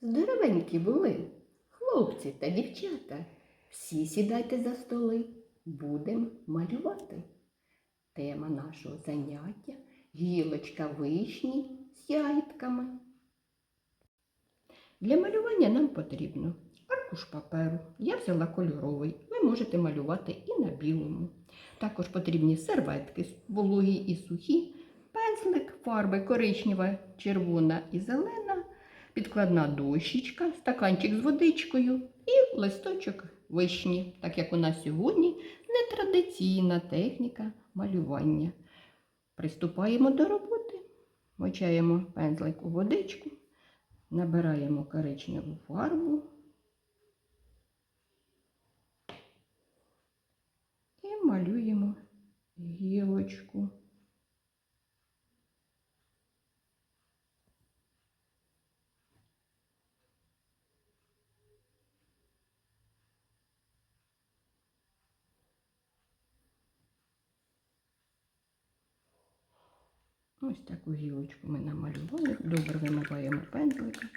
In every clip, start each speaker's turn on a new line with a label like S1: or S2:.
S1: Здоровенькі були, хлопці та дівчата. Всі сідайте за столи, будемо малювати. Тема нашого заняття гілочка вишні з ягідками. Для малювання нам потрібно аркуш паперу. Я взяла кольоровий. Ви можете малювати і на білому. Також потрібні серветки вологі і сухі, пензлик, фарби коричнева, червона і зелена, підкладна дощечка, стаканчик з водичкою і листочок вишні, так як у нас сьогодні нетрадиційна техніка малювання. Приступаємо до роботи. Мочаємо пензлик у водичку, набираємо коричневу фарбу і малюємо гілочку. Ось таку гілочку ми намалювали. Добре вимиваємо пензлика.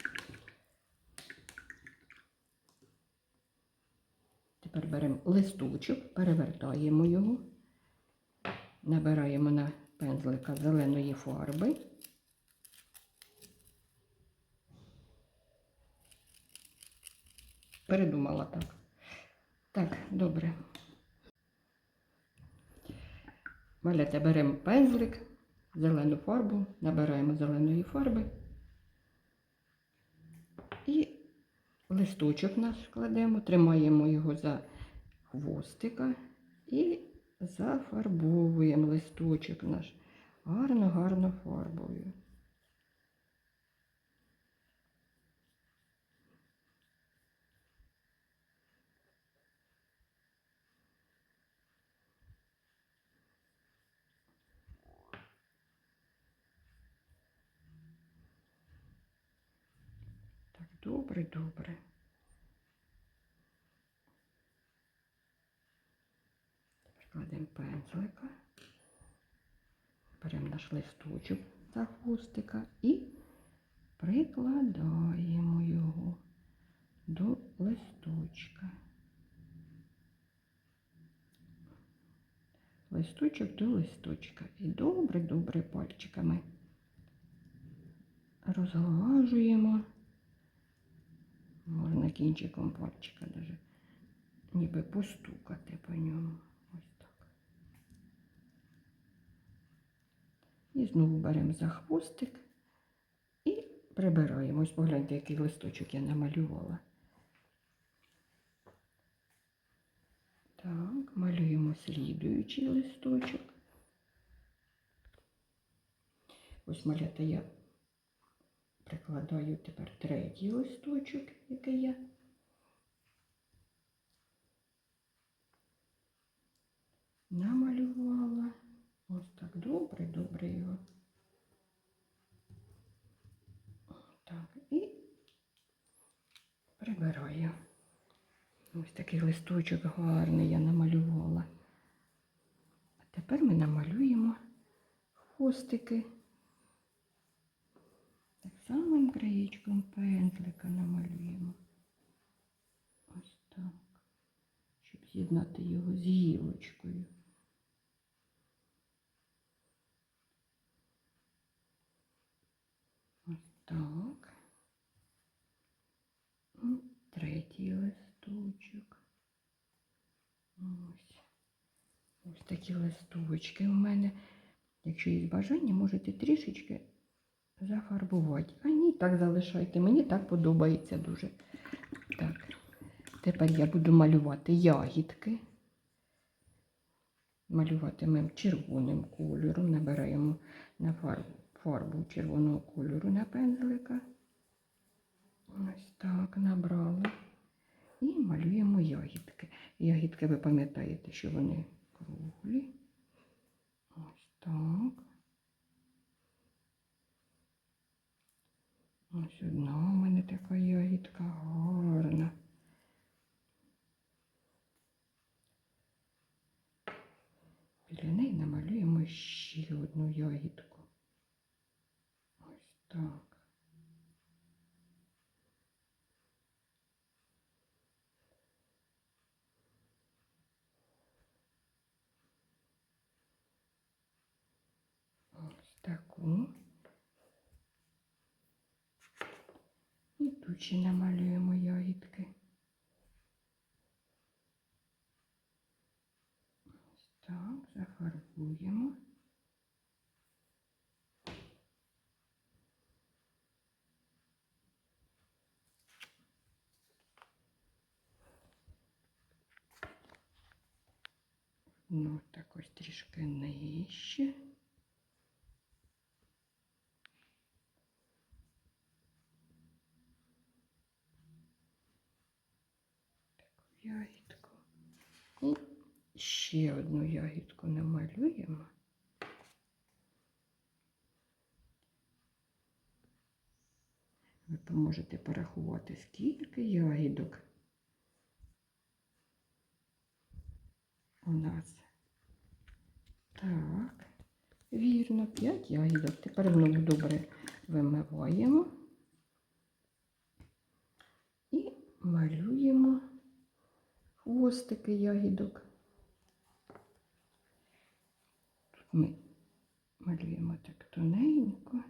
S1: Тепер беремо листочок, перевертаємо його, набираємо на пензлика зеленої фарби. Передумала так. Так, добре. Малята беремо пензлик, зелену фарбу, набираємо зеленої фарби і листочок наш кладемо, тримаємо його за хвостика і зафарбовуємо листочок наш гарно-гарно фарбою. Добре, добре. Тепер кладемо пензлика, беремо наш листочок за хвостика і прикладаємо його до листочка. Листочок до листочка. І добре-добре пальчиками розглажуємо. Можна кінчиком пальчика даже ніби постукати по ньому. Ось так. І знову беремо за хвостик і прибираємо. Ось погляньте, який листочок я намалювала. Так, малюємо слідуючий листочок. Ось малята я прикладаю тепер третій листочок, який я намалювала. Ось так добре, добре його. Так, і прибираю. Ось такий листочок гарний я намалювала. А тепер ми намалюємо хвостики. Самим краєчком пензлика намалюємо. Ось так. Щоб з'єднати його з гілочкою. Ось так. І третій листочок. Ось. Ось такі листочки у мене. Якщо є бажання, можете трішечки зафарбувати. А ні, так залишайте. Мені так подобається дуже. Так. Тепер я буду малювати ягідки. Малюватимемо червоним кольором. Набираємо на фарбу, фарбу червоного кольору на пензлика. Ось так набрали. І малюємо ягідки. Ягідки, ви пам'ятаєте, що вони круглі. Ось так. Ось одна у мене така ягідка гарна. Біля неї намалюємо ще одну ягідку. Ось так. Ось таку. Ще намалюємо ягідки. Ось так, зафарбуємо. Ну, так ось трішки нижче. Ягідку. І ще одну ягідку намалюємо. Ви поможете порахувати, скільки ягідок у нас. Так, вірно, 5 ягідок. Тепер знову добре вимиваємо і малюємо хвостики ягідок. Тут ми малюємо так тоненько.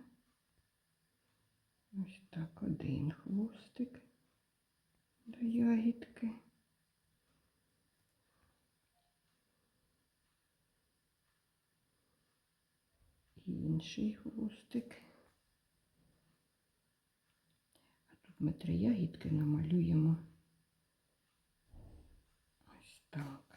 S1: Ось так один хвостик до ягідки. інший хвостик. А тут ми три ягідки намалюємо. Так.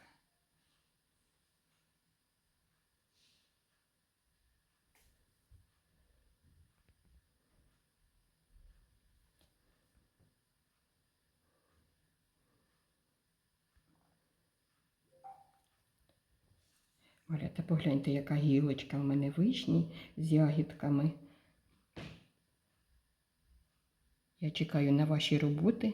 S1: Малята, погляньте, яка гілочка в мене вишні з ягідками. Я чекаю на ваші роботи.